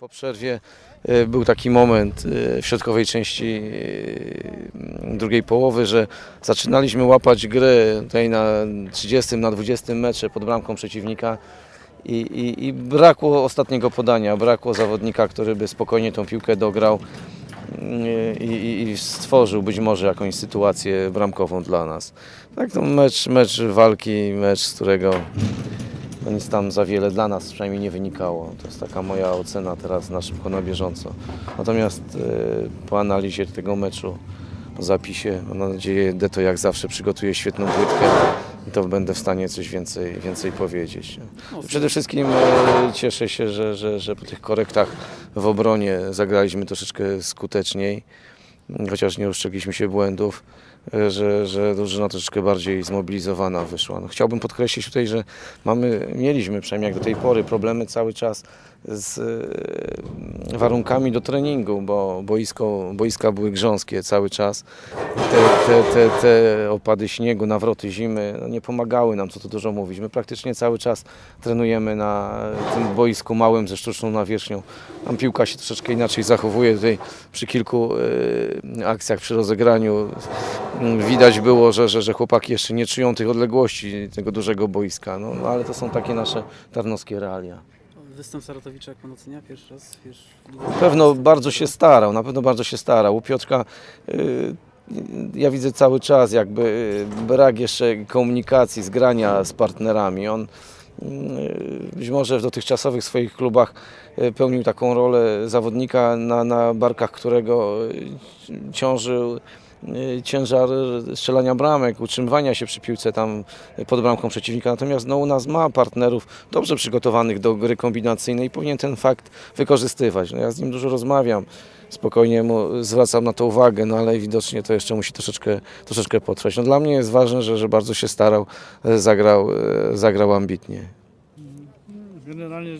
Po przerwie e, był taki moment e, w środkowej części e, drugiej połowy, że zaczynaliśmy łapać grę tutaj na 30, na 20 metrze pod bramką przeciwnika i, i, i brakło ostatniego podania, brakło zawodnika, który by spokojnie tą piłkę dograł i, i, i stworzył być może jakąś sytuację bramkową dla nas. Tak, to mecz, mecz walki, mecz, z którego no nic tam za wiele dla nas przynajmniej nie wynikało. To jest taka moja ocena teraz na szybko, na bieżąco. Natomiast e, po analizie tego meczu, po zapisie, mam nadzieję, Deto jak zawsze przygotuje świetną płytkę i to będę w stanie coś więcej, więcej powiedzieć. Przede wszystkim e, cieszę się, że, że, że po tych korektach w obronie zagraliśmy troszeczkę skuteczniej, chociaż nie uszczegliśmy się błędów e, że, że drużyna troszeczkę bardziej zmobilizowana wyszła. No, chciałbym podkreślić tutaj, że mamy, mieliśmy przynajmniej jak do tej pory problemy cały czas z e, warunkami do treningu, bo boisko, boiska były grząskie cały czas. Te, te, te, te opady śniegu, nawroty zimy no, nie pomagały nam, co tu dużo mówić. My praktycznie cały czas trenujemy na tym boisku małym ze sztuczną nawierzchnią. Tam piłka się troszeczkę inaczej zachowuje. Tutaj przy kilku e, akcjach, przy rozegraniu mm, widać było, że, że, że chłopaki jeszcze nie czują tych odległości tego dużego boiska. No, no ale to są takie nasze tarnowskie realia. Występ Saratowicza, jak pan ocenia pierwszy raz? Wiesz, Na pewno bardzo się starał, na pewno bardzo się starał. U Piotrka y, ja widzę cały czas jakby y, brak jeszcze komunikacji, zgrania z partnerami. On y, być może w dotychczasowych swoich klubach y, pełnił taką rolę zawodnika, na, na barkach którego y, ciążył y, ciężar strzelania bramek, utrzymywania się przy piłce tam pod bramką przeciwnika. Natomiast no, u nas ma partnerów dobrze przygotowanych do gry kombinacyjnej i powinien ten fakt wykorzystywać. No, ja z nim dużo rozmawiam, spokojnie mu zwracam na to uwagę, no ale widocznie to jeszcze musi troszeczkę, troszeczkę potrwać. No, dla mnie jest ważne, że, że bardzo się starał, e, zagrał, e, zagrał ambitnie. Generalnie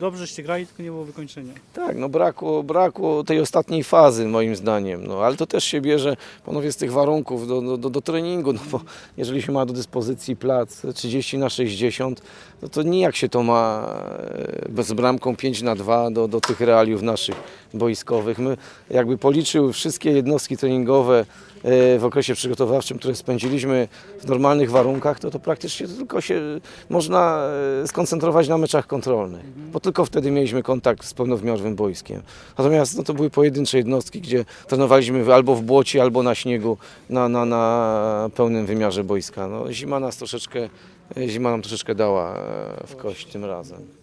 dobrzeście grali, tylko nie było wykończenia. Tak, no brakło, brakło tej ostatniej fazy moim zdaniem, no ale to też się bierze panowie z tych warunków do, do- do, treningu, no bo jeżeli się ma do dyspozycji plac 30 na 60, no to nijak się to ma e, bez bramką 5 na 2 do, do tych realiów naszych boiskowych. My jakby policzył wszystkie jednostki treningowe w okresie przygotowawczym, które spędziliśmy w normalnych warunkach, to to praktycznie tylko się można e, skoncentrować na meczach kontrolnych, bo tylko wtedy mieliśmy kontakt z pełnowymiarowym boiskiem. Natomiast no, to były pojedyncze jednostki, gdzie trenowaliśmy albo w błocie, albo na śniegu, na, na, na pełnym wymiarze boiska. No, zima nas troszeczkę, zima nam troszeczkę dała e, w kość tym razem.